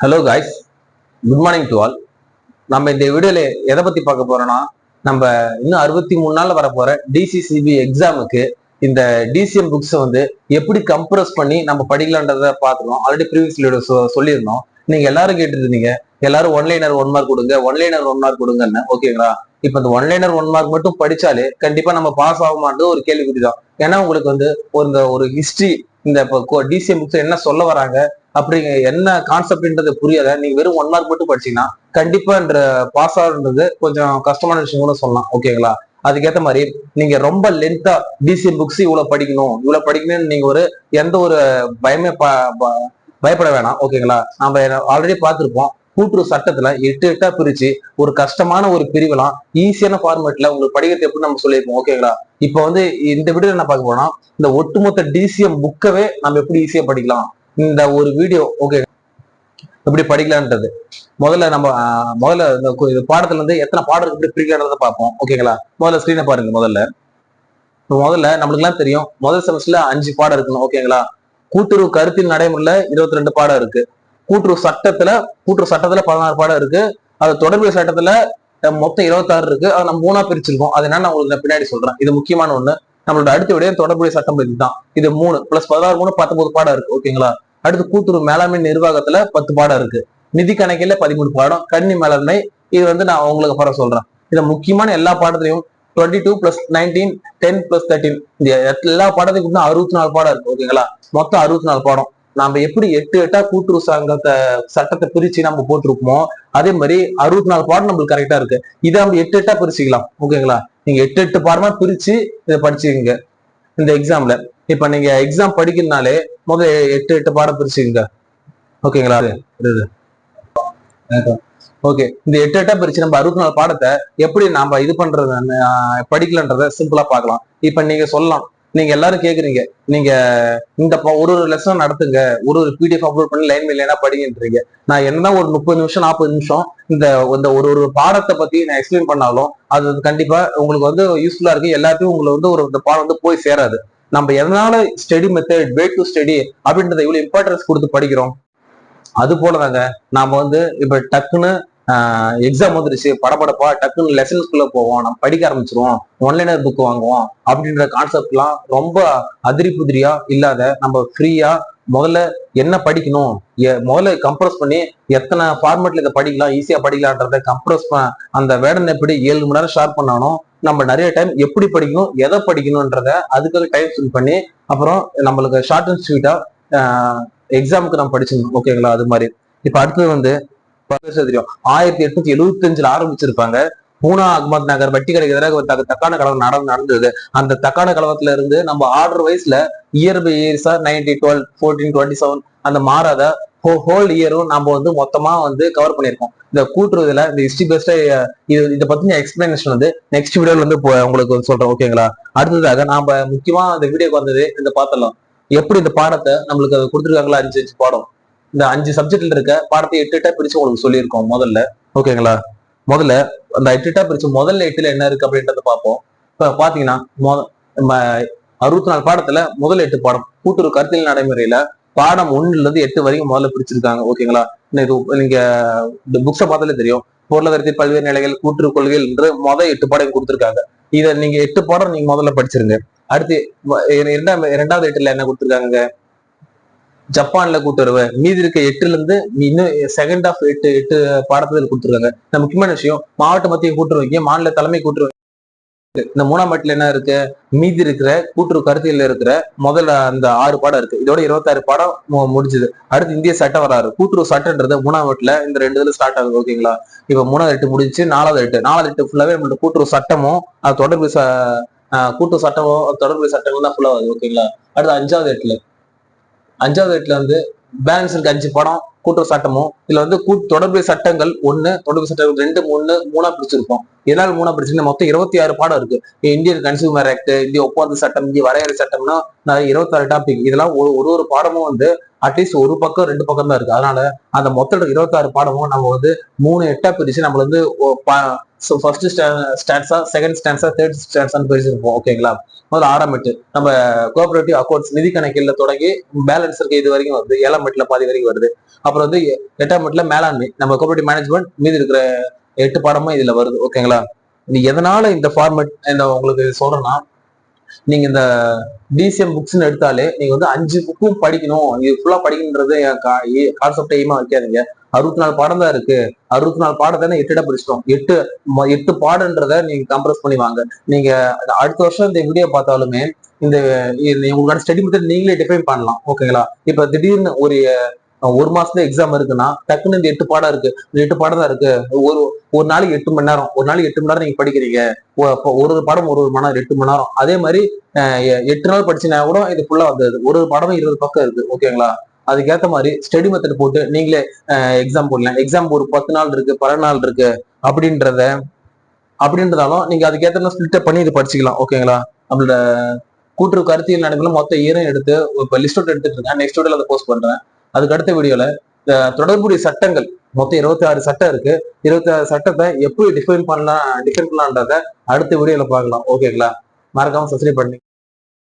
Hello guys good morning to all நம்ம இந்த வீடியோல எதை பத்தி பார்க்க போறோம்னா நம்ம இன்னும் அறுபத்தி மூணு நாள்ல வரப்போகிற டிசிசிபி எக்ஸாமுக்கு இந்த டிசிஎம் புக்ஸை வந்து எப்படி கம்ப்ரஸ் பண்ணி நம்ம படிக்கலான்றத பார்த்துருவோம் ஆல்ரெடி ப்ரீவியஸ் வீடியோ சொல்லியிருந்தோம். நீங்க எல்லாரும் கேட்டுருந்தீங்க. இருந்தீங்க எல்லாரும் ஒன்லைனர் ஒன் மார்க் கொடுங்க. ஒன்லைனர் ஒன் மார்க் கொடுங்கன்னு. ஓகேங்களா இப்ப இந்த ஒன்லைனர் ஒன் மார்க் மட்டும் படிச்சாலே கண்டிப்பா நம்ம பாஸ் ஆகுமான்றது ஒரு கேள்விக்குறி தான் ஏன்னா உங்களுக்கு வந்து ஒரு இந்த ஒரு ஹிஸ்டரி இந்த இப்போ டிசிஎம் புக்ஸ் என்ன சொல்ல வராங்க? அப்படி என்ன கான்செப்ட்ன்றது புரியல. நீங்க வெறும் ஒன் மார்க் மட்டும் படிச்சீங்கன்னா கண்டிப்பா என்ற பாஸ் ஆகுன்றது கொஞ்சம் கஷ்டமான விஷயம் கூட சொல்லலாம். ஓகேங்களா அதுக்கேற்ற மாதிரி நீங்க ரொம்ப லென்த்தா டிசிஎம் புக்ஸ் இவ்வளவு படிக்கணும். இவ்வளவு படிக்கணும்னு நீங்க ஒரு எந்த ஒரு பயமே ப- ப- பயப்பட வேணாம். ஓகேங்களா நம்ம ஆல்ரெடி பார்த்திருப்போம். கூட்டுறவு சட்டத்துல எட்டு எட்டா பிரிச்சு ஒரு கஷ்டமான ஒரு பிரிவெல்லாம் ஈஸியான ஃபார்மேட்ல உங்களுக்கு படிக்கிறது எப்படி நம்ம சொல்லியிருப்போம் ஓகேங்களா இப்போ வந்து இந்த வீடியோ என்ன பார்க்க போனா இந்த ஒட்டுமொத்த டிசிஎம் புக்கவே நம்ம எப்படி ஈஸியா படிக்கலாம்? இந்த ஒரு வீடியோ ஓகே எப்படி படிக்கலான்றது. முதல்ல நம்ம முதல்ல இந்த பாடத்துல இருந்து எத்தனை பாடம் இருக்கு எப்படி பிரிக்கலான்றத பார்ப்போம் ஓகேங்களா முதல்ல ஸ்க்ரீனை பாருங்க முதல்ல. முதல்ல நம்மளுக்கு எல்லாம் தெரியும் முதல் செமஸ்டர்ல அஞ்சு பாடம் இருக்கணும் ஓகேங்களா கூட்டுறவு கருத்தின் நடைமுறையில இருபத்தி ரெண்டு பாடம் இருக்கு. கூட்டுறவு சட்டத்துல கூட்டுறவு சட்டத்துல பதினாறு பாடம் இருக்கு. அது தொடர்பு சட்டத்துல மொத்தம் இருபத்தாறு இருக்கு. அதை நம்ம மூணா பிரிச்சிருக்கோம். அது என்னன்னு நான் உங்களுக்கு பின்னாடி சொல்றேன். இது முக்கியமான ஒண்ணு. நம்மளோட அடுத்த விட தொடர்புடைய சட்டம் பத்தி தான் இது மூணு. பிளஸ் பதினாறு மூணு பத்தொன்பது பாடம் இருக்கு. ஓகேங்களா அடுத்து கூட்டுறவு மேலாண்மை நிர்வாகத்துல பத்து பாடம் இருக்கு. நிதி கணக்கில பதிமூணு பாடம். கண்ணி மேலாண்மை இது வந்து நான் உங்களுக்கு அப்புறம் சொல்றேன். இதை முக்கியமான எல்லா பாடத்திலையும் twenty two plus nineteen ten plus thirteen இந்த எல்லா பாடத்துக்கும் அறுபத்தி நாலு பாடம் இருக்கு. ஓகேங்களா மொத்தம் அறுபத்தி நாலு பாடம். நாம எப்படி எட்டு எட்டா கூட்டுறவு சங்கத்தை சட்டத்தை பிரிச்சு நம்ம போட்டிருப்போமோ அதே மாதிரி அறுபத்தி நாலு பாடம் நம்மளுக்கு கரெக்டா இருக்கு. இதை நம்ம எட்டு எட்டா பிரிச்சுக்கலாம். ஓகேங்களா நீங்க எட்டு எட்டு பாடமா பிரிச்சு இதை படிச்சுக்கங்க. இந்த எக்ஸாம்ல இப்ப நீங்க எக்ஸாம் படிக்கணும்னாலே முதல்ல எட்டு எட்டு பாடம் பிரிச்சுக்கங்க. ஓகேங்களா ஓகே இந்த எட்டு எட்டா பிரிச்சு நம்ம அறுபத்தி நாலு பாடத்தை எப்படி நாம இது பண்றது படிக்கலன்றத சிம்பிளா பார்க்கலாம். இப்ப நீங்க சொல்லலாம். நீங்க எல்லாரும் கேக்குறீங்க. நீங்க இந்த ஒரு ஒரு லெசன் நடத்துங்க. ஒரு ஒரு பிடிஎஃப் அப்லோட் பண்ணி லைன் இல்லைன்னா படிங்கன்றீங்க. நான் என்னதான் ஒரு முப்பது நிமிஷம் நாற்பது நிமிஷம் இந்த இந்த ஒரு ஒரு பாடத்தை பத்தி நான் எக்ஸ்பிளைன் பண்ணாலும் அது கண்டிப்பா உங்களுக்கு வந்து யூஸ்ஃபுல்லா இருக்கு. எல்லாத்தையும் உங்களை வந்து ஒரு இந்த பாடம் வந்து போய் சேராது. நம்ம எதனால study method way to study அப்படின்றத இவ்வளவு இம்பார்ட்டன்ஸ் கொடுத்து படிக்கிறோம்? அது போல தாங்க நாம வந்து இப்ப டக்குன்னு எக்ஸாம் வந்துருச்சு படப்படப்பா டக்குன்னு லெசன்ஸ்குள்ள போவோம். நம்ம படிக்க ஆரம்பிச்சிருவோம். ஒன்லைனர் புக் வாங்குவோம். அப்படின்ற கான்செப்ட்லாம் ரொம்ப அதிரி புதிரியா இல்லாத நம்ம ஃப்ரீயா முதல்ல என்ன படிக்கணும்? முதல்ல கம்ப்ரஸ் பண்ணி எத்தனை ஃபார்மேட்ல இதை படிக்கலாம் ஈஸியா படிக்கலான்றத கம்ப்ரஸ் அந்த வேடன் எப்படி ஏழு மணி நேரம் ஷேர் பண்ணாலும் நம்ம நிறைய டைம் எப்படி படிக்கணும் எதை படிக்கணும்ன்றத அதுக்காக டைம் ஸ்பெண்ட் பண்ணி அப்புறம் நம்மளுக்கு ஷார்ட் அண்ட் ஸ்வீட்டா எக்ஸாமுக்கு நம்ம படிச்சிடணும். ஓகேங்களா அது மாதிரி. இப்ப அடுத்தது வந்து தெரியும் ஆயிரத்தி எட்நூத்தி எழுபத்தி அஞ்சுல ஆரம்பிச்சிருப்பாங்க. பூனா அகமத் நகர் வட்டி கடைக்கு எதிராக ஒரு தக்க- தக்கான கலவரம் நட நடந்தது. அந்த தக்கான கலவரத்துல இருந்து நம்ம ஆர்டர் வைஸ்ல இயர் பை இயர்ஸா ninety twelve fourteen twenty seven அந்த மாறாத ஹோ ஹோல் இயரும் நம்ம வந்து மொத்தமா வந்து கவர் பண்ணியிருக்கோம். இந்த கூட்டுறதுல இந்த ஹிஸ்டரி பெஸ்டா இது இதை பத்தின எக்ஸ்பிளனேஷன் வந்து நெக்ஸ்ட் வீடியோல வந்து இப்போ உங்களுக்கு வந்து சொல்றேன். ஓகேங்களா அடுத்ததாக நாம முக்கியமா இந்த வீடியோக்கு வந்தது இந்த பார்த்தலாம் எப்படி இந்த பாடத்தை நம்மளுக்கு அதை கொடுத்துருக்காங்களா அஞ்சு அஞ்சு பாடம் இந்த அஞ்சு சப்ஜெக்ட்ல இருக்க பாடத்தை எட்டுட்டா பிரிச்சு உங்களுக்கு சொல்லியிருக்கோம் முதல்ல. ஓகேங்களா? முதல்ல அந்த எட்டுட்டா பிரிச்சு முதல்ல எட்டுல என்ன இருக்கு அப்படின்றத பார்ப்போம். இப்ப பாத்தீங்கன்னா மொத நம்ம அறுபத்தி நாலு பாடத்துல முதல் எட்டு பாடம் கூட்டுறவு கருத்தியல் நடைமுறையில பாடம் ஒன்னுல இருந்து எட்டு வரைக்கும் முதல்ல பிரிச்சிருக்காங்க. ஓகேங்களா? இது நீங்க இந்த புக்ஸை பார்த்தாலே தெரியும். பொருளாதாரத்தில் பல்வேறு நிலைகள் கூட்டுறவு கொள்கைகள் என்று முதல் எட்டு பாடம் கொடுத்துருக்காங்க. இதை நீங்க எட்டு பாடம் நீங்க முதல்ல படிச்சிருங்க. அடுத்து இரண்டாம் இரண்டாவது எட்டுல என்ன கொடுத்துருக்காங்க ஜப்பான்ல கூட்டுறவு மீதி இருக்க எட்டுல இருந்து இன்னும் செகண்ட் ஆஃப் எட்டு எட்டு பாடத்துல கொடுத்துருக்காங்க. இந்த முக்கியமான விஷயம் மாவட்ட மத்திய கூட்டுறவுக்கு மாநில தலைமை கூட்டுறவு இந்த மூணாம் எட்டுல என்ன இருக்கு? மீதி இருக்கிற கூட்டுறவு கருத்தியில் இருக்கிற முதல்ல அந்த ஆறு பாடம் இருக்கு. இதோட இருபத்தாறு பாடம் முடிஞ்சது முடிஞ்சுது. அடுத்து இந்திய சட்டம் வராரு கூட்டுறவு சட்டம்ன்றது மூணாம் எட்டுல இந்த ரெண்டு இதுல ஸ்டார்ட் ஆகுது ஓகேங்களா இப்ப மூணாவது எட்டு முடிஞ்சு நாலாவது எட்டு. நாலாவது எட்டு ஃபுல்லாவே நம்மளோட கூட்டுறவு சட்டமும் அது தொடர்பு ச- ஆஹ் கூட்டுறவு சட்டமும் தொடர்பு சட்டங்கள் தான் ஃபுல்லா ஓகேங்களா அடுத்து அஞ்சாவது எட்டுல. அஞ்சாவது எட்டுல வந்து பேலன்ஸ் இருக்கு அஞ்சு படம் கூட்டுறவு சட்டமும் இதுல வந்து கூட்டு தொடர்பு சட்டங்கள் ஒண்ணு தொடர்பு சட்டங்கள் ரெண்டு மூணு மூணா பிரிச்சிருப்போம் எதனால மூணா பிரிச்சுன்னா மொத்தம் இருபத்தி ஆறு பாடம் இருக்கு. இந்தியன் கன்சியூமர் ஆக்ட் இந்திய ஒப்பந்த சட்டம் இந்திய வரையறை சட்டம்னா இருபத்தி இருபத்தாறு டாபிக் இதெல்லாம் ஒரு ஒரு ஒரு பாடமும் வந்து அட்லீஸ்ட் ஒரு பக்கம் ரெண்டு பக்கம் தான் இருக்கு. அதனால அந்த மொத்த இருபத்தாறு பாடமும் நம்ம வந்து மூணு எட்டா பிரிச்சு நம்மள வந்து so first stanza second stanza third ஸ்டான்ஸான்னு பிரிச்சிருப்போம் ஓகேங்களா முதல்ல ஆறாம் நம்ம கோஆபரேட்டிவ் அக்கௌண்ட்ஸ் நிதி கணக்கில் தொடங்கி பேலன்ஸ் இருக்கு இது வரைக்கும் வருது ஏழாம் மெட்ல பாதி வரைக்கும் வருது. அப்புறம் வந்து எ- எட்டாம் மெட்ல மேலாண்மை நம்ம கோஆபரேட்டிவ் மேனேஜ்மெண்ட் மீதி இருக்கிற எட்டு பாடமும் இதுல வருது ஓகேங்களா நீ எதனால இந்த ஃபார்மேட் இந்த உங்களுக்கு சொல்றேன்னா நீங்க இந்த டிசிஎம் புக்ஸ்ன்னு எடுத்தாலே நீங்க வந்து அஞ்சு புக்கும் படிக்கணும். இது ஃபுல்லா படிக்கணுன்றது கான்செப்ட் எய்மா வைக்காதீங்க. அறுபத்தி நாலு பாடம் தான் இருக்கு. அறுபத்தி நாலு பாடத்தை எட்டுடா படிச்சிட்டோம். எட்டு எட்டு பாடன்றத நீங்க கம்ப்ரஸ் பண்ணி வாங்க. நீங்க அடுத்த வருஷம் இந்த வீடியோ பார்த்தாலுமே இந்த உங்களோட ஸ்டடி மெத்தட் நீங்களே டிஃபைன் பண்ணலாம். ஓகேங்களா இப்ப திடீர்னு ஒரு ஒரு மாசத்துல எக்ஸாம் இருக்குன்னா டக்குன்னு இந்த எட்டு பாடம் இருக்கு. இந்த எட்டு பாடம் தான் இருக்கு. ஒரு ஒரு நாளைக்கு எட்டு மணி நேரம். ஒரு நாளைக்கு எட்டு மணி நேரம் நீங்க படிக்கிறீங்க. ஒரு ஒரு பாடம் ஒரு ஒரு மணி நேரம் எட்டு மணி நேரம். அதே மாதிரி எ- எட்டு நாள் படிச்சுனா கூட இது ஃபுல்லா வந்தது. ஒரு ஒரு பாடமும் இருபது பக்கம் இருக்கு. ஓகேங்களா அதுக்கேத்த மாதிரி ஸ்டடி மெத்தட் போட்டு நீங்களே எக்ஸாம் போடலாம். எக்ஸாம் ஒரு பத்து நாள் இருக்கு பன்னெண்டு நாள் இருக்கு அப்படின்றத அப்படின்றதாலும் நீங்க அதுக்கேத்த மாதிரி ஸ்பிளிட் பண்ணி இது படிச்சுக்கலாம். ஓகேங்களா நம்மளோட கூட்டுறவு கருத்தியல் நடைமுறை மொத்த இயரும் எடுத்து இப்போ லிஸ்ட் அவுட் எடுத்துட்டு இருக்கேன். நெக்ஸ்ட் வீடியோல அதை போஸ்ட் பண்றேன். அதுக்கு அடுத்த வீடியோல தொடர்புடைய சட்டங்கள் மொத்தம் இருபத்தி ஆறு சட்டம் இருக்கு. இருபத்தி ஆறு சட்டத்தை எப்படி டிஃபைன் பண்ணலாம் டிஃபைன் பண்ணலான்றத அடுத்த வீடியோல பார்க்கலாம். ஓகேங்களா மறக்காம சப்ஸ்கிரைப் பண்ணி